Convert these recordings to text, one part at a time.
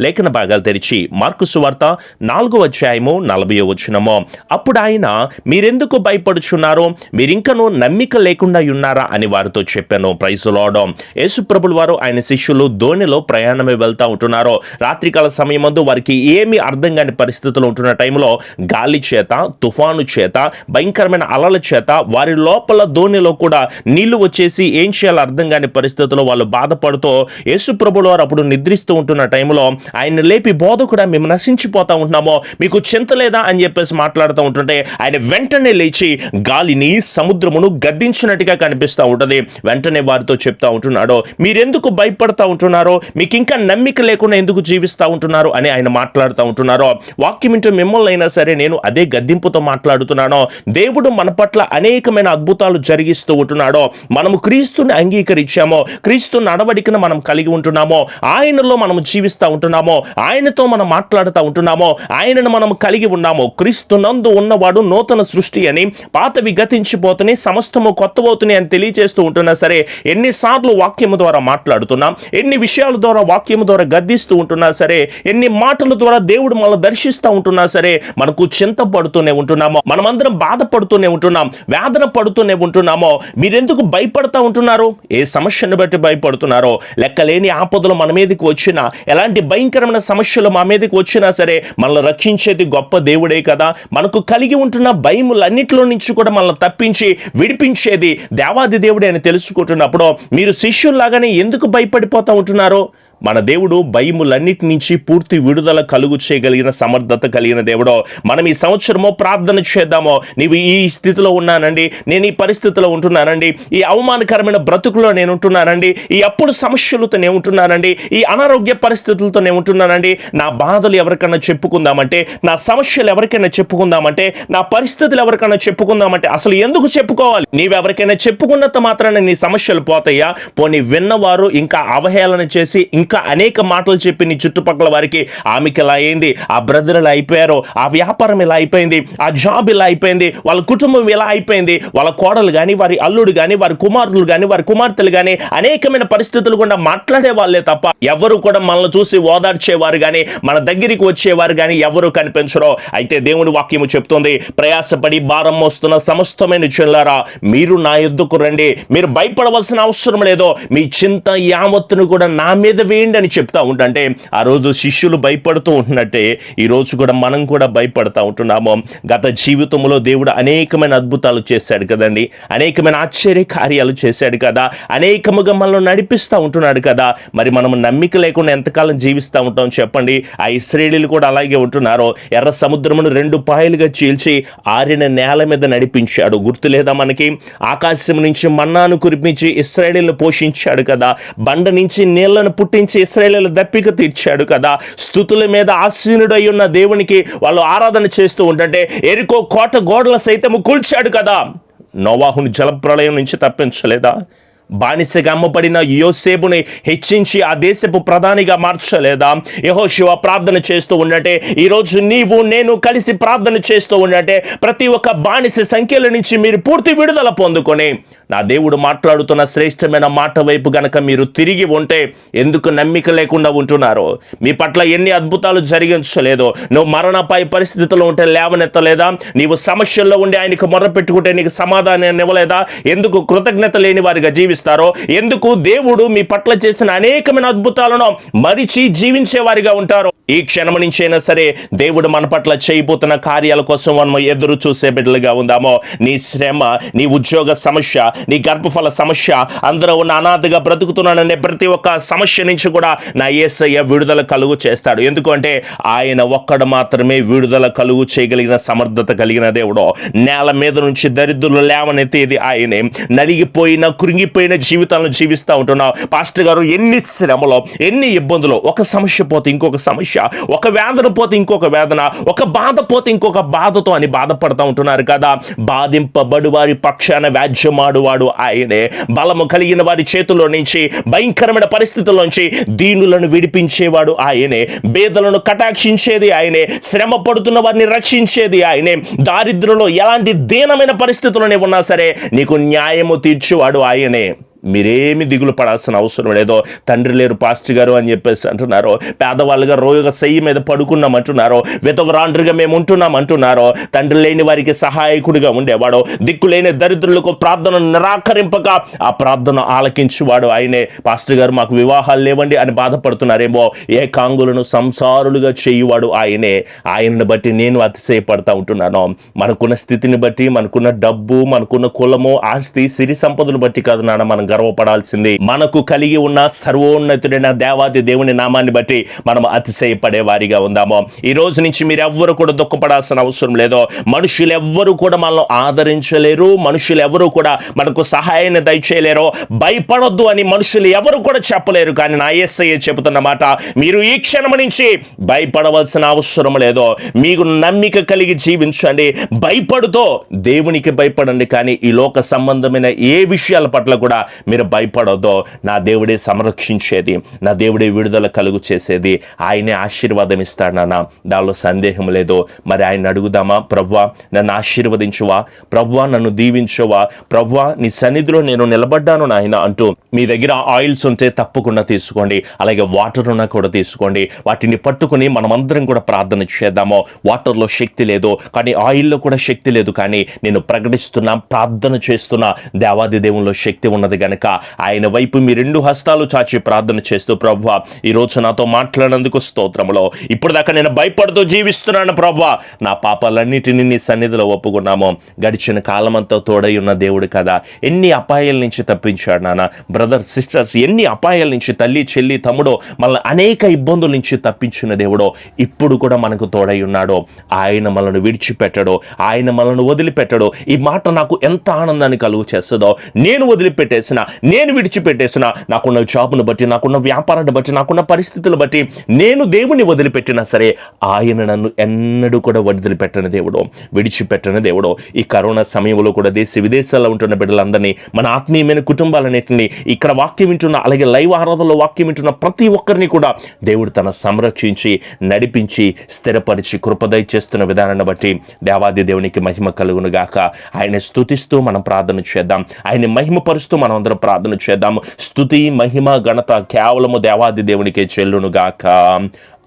లేఖన భాగాలు తెరిచి మార్కు సువార్త నాలుగో అధ్యాయము నలభై వచ్చినమో అప్పుడు ఆయన మీరెందుకు భయపడుచున్నారో? మీరింకనూ నమ్మిక లేకుండా ఉన్నారా? అని వారితో చెప్పాను. ప్రైజులాడో యేసుప్రభులు వారు ఆయన శిష్యులు ధోనిలో ప్రయాణమే వెళ్తూ ఉంటున్నారు. రాత్రికాల సమయమందు వారికి ఏమీ అర్థం కాని పరిస్థితులు ఉంటున్న టైంలో గాలి చేత తుఫాను చేత భయంకరమైన అలల చేత వారి లోపల ధోనిలో కూడా నీళ్ళు వచ్చేసి ఏం చేయాలో అర్థం కాని పరిస్థితుల్లో వాళ్ళు బాధపడుతూ యేసుప్రభులు వారు అప్పుడు నిద్రిస్తూ ఉంటున్న టైంలో ఆయన లేపి బోధకుడా మేము నశించిపోతా ఉంటున్నామో మీకు చింత లేదా అని చెప్పేసి మాట్లాడుతూ ఉంటుంటే ఆయన వెంటనే లేచి గాలిని సముద్రమును గద్దించినట్టుగా కనిపిస్తూ ఉంటుంది. వెంటనే వారితో చెప్తా ఉంటున్నాడో మీరెందుకు భయపడతా ఉంటున్నారో మీకు ఇంకా నమ్మిక లేకుండా ఎందుకు జీవిస్తూ ఉంటున్నారు? అని ఆయన మాట్లాడుతూ ఉంటున్నారో. వాక్యం ఇంటూ మిమ్మల్ని అయినా సరే నేను అదే గద్దింపుతో మాట్లాడుతున్నాను. దేవుడు మన పట్ల అనేకమైన అద్భుతాలు జరిగిస్తూ ఉంటున్నాడో. మనము క్రీస్తుని అంగీకరించామో క్రీస్తు నడవడికను మనం కలిగి ఉంటున్నామో ఆయనలో మనం జీవిస్తూ ఉన్నామో ఆయనతో మనం మాట్లాడుతూ ఉంటున్నామో ఆయనను మనం కలిగి ఉన్నామో క్రీస్తు నందు ఉన్నవాడు నూతన సృష్టి అని పాతవి గతించిపోతున్నాయి సమస్తము కొత్తవవుతున్నాయి అని తెలియజేస్తూ ఉంటున్నా సరే ఎన్నిసార్లు వాక్యము ద్వారా మాట్లాడుతున్నాం ఎన్ని విషయాల ద్వారా వాక్యము ద్వారా గద్దిస్తూ ఉంటున్నా సరే ఎన్ని మాటల ద్వారా దేవుడు మనల్ని దర్శిస్తూ ఉంటున్నా సరే మనకు చింతపడుతూనే ఉంటున్నామో మనమందరం బాధపడుతూనే ఉంటున్నాం వేదన పడుతూనే ఉంటున్నామో మీరెందుకు భయపడతా ఉంటున్నారు? ఏ సమస్యను బట్టి భయపడుతున్నారో లెక్కలేని ఆపదలు మన మీదకి వచ్చినా ఎలాంటి భయం భయంకరమైన సమస్యలు మా మీదకి వచ్చినా సరే మనల్ని రక్షించేది గొప్ప దేవుడే కదా. మనకు కలిగి ఉంటున్న భయములన్నిటిలో నుంచి కూడా మనల్ని తప్పించి విడిపించేది దేవాది దేవుడే అని తెలుసుకుంటున్నప్పుడు మీరు శిష్యుల్లాగానే ఎందుకు భయపడిపోతూ ఉంటున్నారో? మన దేవుడు భయములన్నిటి నుంచి పూర్తి విడుదల కలుగు చేయగలిగిన సమర్థత కలిగిన దేవుడో. మనం ఈ సంవత్సరమో ప్రార్థన చేద్దామో. నీవు ఈ స్థితిలో ఉన్నానండి. నేను ఈ పరిస్థితిలో ఉంటున్నానండి. ఈ అవమానకరమైన బ్రతుకులో నేను ఉంటున్నానండి. ఈ అప్పుడు సమస్యలతో నేను ఉంటున్నానండి. ఈ అనారోగ్య పరిస్థితులతో నేను ఉంటున్నానండి. నా బాధలు ఎవరికైనా చెప్పుకుందామంటే నా సమస్యలు ఎవరికైనా చెప్పుకుందామంటే నా పరిస్థితులు ఎవరికైనా చెప్పుకుందామంటే అసలు ఎందుకు చెప్పుకోవాలి? నీవెవరికైనా చెప్పుకున్నంత మాత్రాన నీ సమస్యలు పోతాయా? పోనీ విన్నవారు ఇంకా అవహేళన చేసి ఇంకా అనేక మాటలు చెప్పి నీ చుట్టుపక్కల వారికి ఆమెకి ఇలా అయింది? ఆ బ్రదర్ ఇలా అయిపోయారో? ఆ వ్యాపారం ఇలా అయిపోయింది? ఆ జాబ్ ఇలా అయిపోయింది? వాళ్ళ కుటుంబం ఇలా అయిపోయింది? వాళ్ళ కోడలు కానీ వారి అల్లుడు కానీ వారి కుమారులు కానీ వారి కుమార్తెలు కానీ అనేకమైన పరిస్థితులు కూడా మాట్లాడే వాళ్ళే తప్ప ఎవరు కూడా మనల్ని చూసి ఓదార్చేవారు కానీ మన దగ్గరికి వచ్చేవారు కానీ ఎవరు కనిపించరో. అయితే దేవుని వాక్యము చెప్తుంది ప్రయాసపడి భారం మోస్తున్న సమస్తమైన చెల్లారా మీరు నా ఎద్దుకు రండి. మీరు భయపడవలసిన అవసరం లేదో. మీ చింత యావత్తును కూడా నా మీద చేయండి అని చెప్తా ఉంటుంటే ఆ రోజు శిష్యులు భయపడుతూ ఉంటున్నట్టే ఈ రోజు కూడా మనం కూడా భయపడతా ఉంటున్నాము. గత జీవితంలో దేవుడు అనేకమైన అద్భుతాలు చేశాడు కదండి. అనేకమైన ఆశ్చర్య కార్యాలు చేశాడు కదా. అనేకముగా మనల్ని నడిపిస్తూ ఉంటున్నాడు కదా. మరి మనం నమ్మిక లేకుండా ఎంతకాలం జీవిస్తూ ఉంటాం చెప్పండి. ఆ ఇస్రేలీలు కూడా అలాగే ఉంటున్నారు. ఎర్ర సముద్రమును రెండు పాయలుగా చీల్చి ఆరిన నేల మీద నడిపించాడు. గుర్తు లేదా మనకి? ఆకాశం నుంచి మన్నాను కురిపించి ఇస్రాయేలీలను పోషించాడు కదా. బండ నుంచి నీళ్ళను నుంచి ఇస్రాయేలీల దప్పిక తీర్చాడు కదా. స్థుతుల మీద ఆశీనుడై ఉన్న దేవునికి వాళ్ళు ఆరాధన చేస్తూ ఉంటుంటే ఎరుకో కోట గోడల సైతము కూల్చాడు కదా. నోవాహుని జలప్రళయం నుంచి తప్పించలేదా? బానిసగా అమ్మబడిన యోసేపుని హెచ్చించి ఆ దేశపు ప్రధానిగా మార్చలేదా? యహోశివ ప్రార్థన చేస్తూ ఉన్నట్టే ఈరోజు నీవు నేను కలిసి ప్రార్థన చేస్తూ ఉన్నట్టే ప్రతి ఒక్క బానిస సంఖ్యల నుంచి మీరు పూర్తి విడుదల పొందుకొని నా దేవుడు మాట్లాడుతున్న శ్రేష్టమైన మాట వైపు గనక మీరు తిరిగి ఉంటే ఎందుకు నమ్మిక లేకుండా ఉంటున్నారో? మీ పట్ల ఎన్ని అద్భుతాలు జరిగించలేదో? నువ్వు మరణపై పరిస్థితిలో ఉంటే లేవనెత్తలేదా? నీవు సమస్యల్లో ఉండి ఆయనకు మొర్ర పెట్టుకుంటే నీకు సమాధానం ఇవ్వలేదా? ఎందుకు కృతజ్ఞత లేని వారిగా జీవిస్తారో? ఎందుకు దేవుడు మీ పట్ల చేసిన అనేకమైన అద్భుతాలను మరిచి జీవించేవారిగా ఉంటారు? ఈ క్షణం నుంచైనా సరే దేవుడు మన పట్ల చేయబోతున్న కార్యాల కోసం మనం ఎదురు చూసే బిడ్డలుగా ఉందామో? నీ శ్రమ నీ ఉద్యోగ సమస్య నీ గర్భఫల సమస్య అందరూ ఉన్న అనాథగా బ్రతుకుతున్నాననే ప్రతి ఒక్క సమస్య నుంచి కూడా నా ఏసయ్య విడుదల కలుగు చేస్తాడు. ఎందుకంటే ఆయన ఒక్కడు మాత్రమే విడుదల కలుగు చేయగలిగిన సమర్థత కలిగిన దేవుడు. నేల మీద నుంచి దరిద్రులు లేవనెత్తేది ఆయనే. నలిగిపోయిన కృంగిపోయిన జీవితాలను జీవిస్తూ ఉంటున్నావు. పాస్టర్ గారు ఎన్ని శ్రమలో ఎన్ని ఇబ్బందులు ఒక సమస్య పోతే ఇంకొక సమస్య ఒక వేదన పోతే ఇంకొక వేదన ఒక బాధ పోతే ఇంకొక బాధతో అని బాధపడుతూ ఉంటున్నారు కదా. బాధింపబడు వారి పక్షాన వాడు ఆయనే. బలము కలిగిన వారి చేతుల్లో నుంచి భయంకరమైన పరిస్థితుల్లోంచి దీనులను విడిపించేవాడు ఆయనే. బేదలను కటాక్షించేది ఆయనే. శ్రమ పడుతున్న వారిని రక్షించేది ఆయనే. దారిద్ర్యంలో ఎలాంటి దీనమైన పరిస్థితుల్లోనే ఉన్నా సరే నీకు న్యాయము తీర్చేవాడు ఆయనే. మీరేమి దిగులు పడాల్సిన అవసరం లేదో తండ్రి లేరు పాస్టర్ గారు అని చెప్పేసి అంటున్నారు పేదవాళ్ళుగా రోగ సెయ్యి మీద పడుకున్నాం అంటున్నారు విధవరాండ్రిగా మేము ఉంటున్నాం అంటున్నారు తండ్రి లేని వారికి సహాయకుడిగా ఉండేవాడు దిక్కులేని దరిద్రులకు ప్రార్థన నిరాకరింపక ఆ ప్రార్థన ఆలకించువాడు ఆయనే. పాస్టర్ గారు మాకు వివాహాలు లేవండి అని బాధపడుతున్నారేమో ఏ కాంగులను సంసారులుగా చేయువాడు ఆయనే. ఆయనను బట్టి నేను అతిశయపడతా ఉంటున్నాను. మనకున్న స్థితిని బట్టి మనకున్న డబ్బు మనకున్న కులము ఆస్తి సిరి సంపదలు బట్టి కాదు నాన్న మనం గర్వపడాల్సింది. మనకు కలిగి ఉన్న సర్వోన్నతుడైన దేవాది దేవుని నామాన్ని బట్టి మనం అతిశయపడే వారిగా ఉందాము. ఈ రోజు నుంచి మీరు ఎవ్వరు కూడా దుఃఖపడాల్సిన అవసరం లేదో. మనుషులు ఎవ్వరు కూడా మనల్ని ఆదరించలేరు. మనుషులు ఎవరు కూడా మనకు సహాయాన్ని దయచేయలేరు. భయపడొద్దు అని మనుషులు ఎవరు కూడా చెప్పలేరు. కానీ నా ఎస్ఐ చెబుతున్న మాట మీరు ఈ క్షణం నుంచి భయపడవలసిన అవసరం లేదో. మీకు నమ్మిక కలిగి జీవించండి. భయపడుతో దేవునికి భయపడండి. కానీ ఈ లోక సంబంధమైన ఏ విషయాల పట్ల కూడా మీరు భయపడొద్దు. నా దేవుడే సంరక్షించేది. నా దేవుడే విడుదల కలుగు చేసేది ఆయనే ఆశీర్వాదం ఇస్తాడు నాన్న. దానిలో సందేహం లేదు. మరి ఆయన అడుగుదామా? ప్రవ్వా నన్ను ఆశీర్వదించువా? ప్రవ్వా నన్ను దీవించువా? ప్రవ్వా నీ సన్నిధిలో నేను నిలబడ్డాను నాయన అంటూ మీ దగ్గర ఆయిల్స్ ఉంటే తప్పకుండా తీసుకోండి. అలాగే వాటర్ ఉన్నా కూడా తీసుకోండి. వాటిని పట్టుకుని మనమందరం కూడా ప్రార్థన చేద్దాము. వాటర్లో శక్తి లేదు. కానీ ఆయిల్లో కూడా శక్తి లేదు. కానీ నేను ప్రకటిస్తున్నా ప్రార్థన చేస్తున్నా దేవాది దేవుల్లో శక్తి ఉన్నది గనక ఆయన వైపు మీ రెండు హస్తాలు చాచి ప్రార్థన చేస్తూ ప్రభు ఈ రోజు నాతో మాట్లాడినందుకు స్తోత్రములో. ఇప్పుడు దాకా నేను భయపడుతూ జీవిస్తున్నాను ప్రభు నా పాపాలన్నిటిని నీ సన్నిధిలో ఒప్పుకున్నాము. గడిచిన కాలమంతా తోడై ఉన్న దేవుడు కదా. ఎన్ని అపాయాల నుంచి తప్పించాడు నాన్న? బ్రదర్ సిస్టర్స్ ఎన్ని అపాయాల నుంచి తల్లి చెల్లి తమ్ముడో మనల్ని అనేక ఇబ్బందుల నుంచి తప్పించిన దేవుడో ఇప్పుడు కూడా మనకు తోడై ఉన్నాడో. ఆయన మనల్ని విడిచిపెట్టడో. ఆయన మనల్ని వదిలిపెట్టడో. ఈ మాట నాకు ఎంత ఆనందాన్ని కలుగు చేస్తుందో నేను వదిలిపెట్టేసిన నేను విడిచిపెట్టేసిన నాకున్న జాబును బట్టి నాకున్న వ్యాపారాన్ని బట్టి నాకున్న పరిస్థితులు బట్టి నేను దేవుని వదిలిపెట్టినా సరే ఆయన నన్ను ఎన్నడూ కూడా వదిలిపెట్టని దేవుడు విడిచిపెట్టని దేవుడు. ఈ కరోనా సమయంలో కూడా దేశ విదేశాల్లో ఉంటున్న బిడ్డలందరినీ మన ఆత్మీయమైన కుటుంబాలన్నింటినీ ఇక్కడ వాక్యం వింటున్న అలాగే లైవ్ ఆరాధనలో వాక్యం వింటున్న ప్రతి ఒక్కరిని కూడా దేవుడు తన సంరక్షించి నడిపించి స్థిరపరిచి కృపదయ చేస్తున్న విధానాన్ని బట్టి దేవాది దేవునికి మహిమ కలుగును గాక ఆయన స్తుతిస్తూ మనం ప్రార్థన చేద్దాం. ఆయన మహిమపరుస్తూ మనం అందరం ప్రార్థన చేద్దాము. స్తుతి మహిమ ఘనత కేవలము దేవాది దేవునికే చెల్లును గాక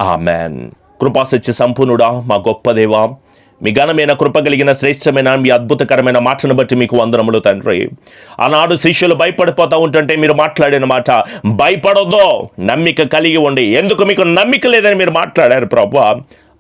ఆమెన్. కృపాసత్య సంపూర్ణుడా మా గొప్ప దేవా మీ ఘనమైన కృప కలిగిన శ్రేష్టమైన మీ అద్భుతకరమైన మాటను బట్టి మీకు వందనములు తండ్రి. ఆనాడు శిష్యులు భయపడిపోతూ ఉంటుంటే మీరు మాట్లాడిన మాట భయపడొద్దు నమ్మిక కలిగి ఉండి. ఎందుకు మీకు నమ్మిక లేదని మీరు మాట్లాడారు ప్రభు?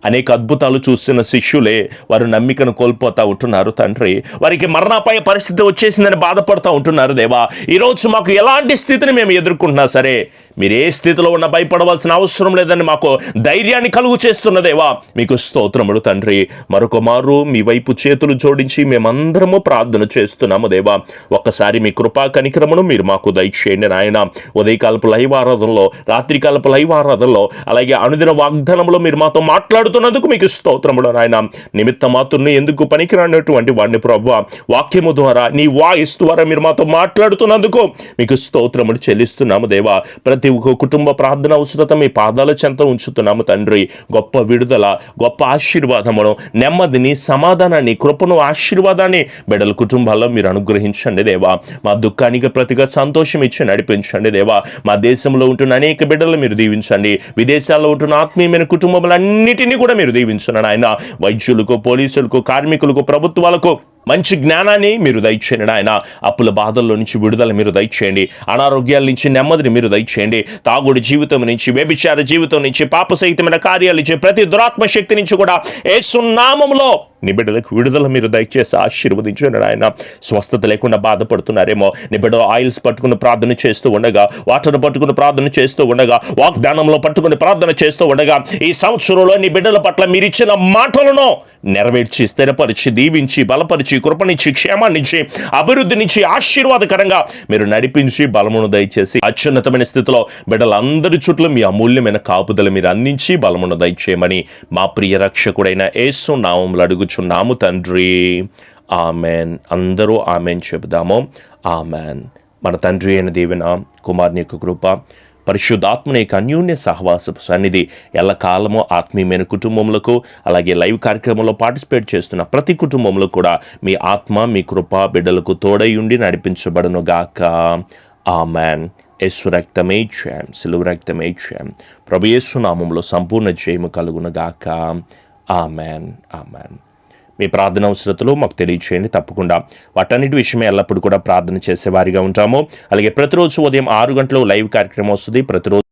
అనేక అద్భుతాలు చూస్తున్న శిష్యులే వారు నమ్మికను కోల్పోతూ ఉంటున్నారు తండ్రి. వారికి మరణాపాయ పరిస్థితి వచ్చేసిందని బాధపడుతూ ఉంటున్నారు దేవా. ఈరోజు మాకు ఎలాంటి స్థితిని మేము ఎదుర్కొంటున్నా సరే మీరు ఏ స్థితిలో ఉన్న భయపడవలసిన అవసరం లేదని మాకు ధైర్యాన్ని కలుగు చేస్తున్న దేవా. మీకు స్తోత్రములు తండ్రి. మరొక మారు మీ వైపు చేతులు జోడించి మేమందరము ప్రార్థన చేస్తున్నాము దేవా. ఒక్కసారి మీ కృపా కనికరమును మీరు మాకు దయచేయండి నాయన. ఉదయకాలపు లైవ్ ఆరాధనలో రాత్రికాలపు లైవ్ ఆరాధనలో అలాగే అనుదిన వాగ్దానంలో మీరు మాతో మాట్లాడుతున్నందుకు మీకు స్తోత్రములు నాయన. నిమిత్త మాతుర్ని ఎందుకు పనికిరానటువంటి వాడిని ప్రభు. వాక్యము ద్వారా నీ వాయిస్ ద్వారా మీరు మాతో మాట్లాడుతున్నందుకు మీకు స్తోత్రములు చెల్లిస్తున్నాము దేవా. ప్రతి ఒక్క కుటుంబ ప్రార్థన అవసరత మీ పాదాల చెంత ఉంచుతున్నాము తండ్రి. గొప్ప విడుదల గొప్ప ఆశీర్వాదమును నెమ్మదిని సమాధానాన్ని కృపను ఆశీర్వాదాన్ని బిడ్డల కుటుంబాల్లో మీరు అనుగ్రహించండి దేవా. మా దుఃఖానికి ప్రతిగా సంతోషం ఇచ్చి నడిపించండి దేవా. మా దేశంలో ఉంటున్న అనేక బిడ్డలు మీరు దీవించండి. విదేశాల్లో ఉంటున్న ఆత్మీయమైన కుటుంబములన్నిటినీ కూడా మీరు దీవించండి ఆయన వైద్యులకు పోలీసులకు కార్మికులకు ప్రభుత్వాలకు మంచి జ్ఞానాన్ని మీరు దయచేయండి ఆయన అప్పుల బాధల్లో నుంచి విడుదల మీరు దయచేయండి. అనారోగ్యాల నుంచి నెమ్మదిని మీరు దయచేయండి. తాగుడు జీవితం నుంచి వ్యభిచార జీవితం నుంచి పాప సహితమైన కార్యాలు నుంచి ప్రతి దురాత్మ శక్తి నుంచి కూడా ఏ సున్నామంలో నీ బిడ్డలకు విడుదల మీరు దయచేసి ఆశీర్వదించండి ఆయన స్వస్థత లేకుండా బాధపడుతున్నారేమో. నీ బిడ్డ ఆయిల్స్ పట్టుకుని ప్రార్థన చేస్తూ ఉండగా వాటర్ పట్టుకుని ప్రార్థన చేస్తూ ఉండగా వాగ్దానంలో పట్టుకుని ప్రార్థన చేస్తూ ఉండగా ఈ సంవత్సరంలో నీ బిడ్డల పట్ల మీరు ఇచ్చిన మాటలను నెరవేర్చి స్థిరపరిచి దీవించి బలపరిచి కృపనిచ్చి క్షేమాన్నిచ్చి అభివృద్ధినిచ్చి ఆశీర్వాదకరంగా మీరు నడిపించి బలమును దయచేసి అత్యున్నతమైన స్థితిలో బిడ్డలందరి చుట్టూ మీ అమూల్యమైన కాపుదలు మీరు అందించి బలమును దయచేయమని మా ప్రియ రక్షకుడైన యేసు నామములు అడుగుచున్నాము తండ్రి. ఆమెన్. అందరూ ఆమెన్ చెబుదాము. ఆమెన్. మన తండ్రి అయిన దీవెన కుమార్ని యొక్క కృప పరిశుద్ధాత్మని యొక్క అన్యోన్య సహవాసపు సన్నిధి. ఎల్లకాలము ఆత్మీయమైన కుటుంబములకు అలాగే లైవ్ కార్యక్రమంలో పార్టిసిపేట్ చేస్తున్న ప్రతి కుటుంబంలో కూడా మీ ఆత్మ మీ కృప బిడ్డలకు తోడై ఉండి నడిపించబడును గాక. ఆమెన్. యేసు రక్తమే క్షయం సిలువు రక్తమే క్షయం ప్రభు యేసు నామంలో సంపూర్ణ జయము కలుగునగాక ఆమెన్. ఆమెన్. మీ ప్రార్థన అవసరతలు మాకు తెలియచేయండి తప్పకుండా. వాటన్నిటి విషయమే ఎల్లప్పుడూ కూడా ప్రార్థన చేసేవారిగా ఉంటాము. అలాగే ప్రతిరోజు ఉదయం ఆరు గంటలు లైవ్ కార్యక్రమం వస్తుంది. ప్రతిరోజు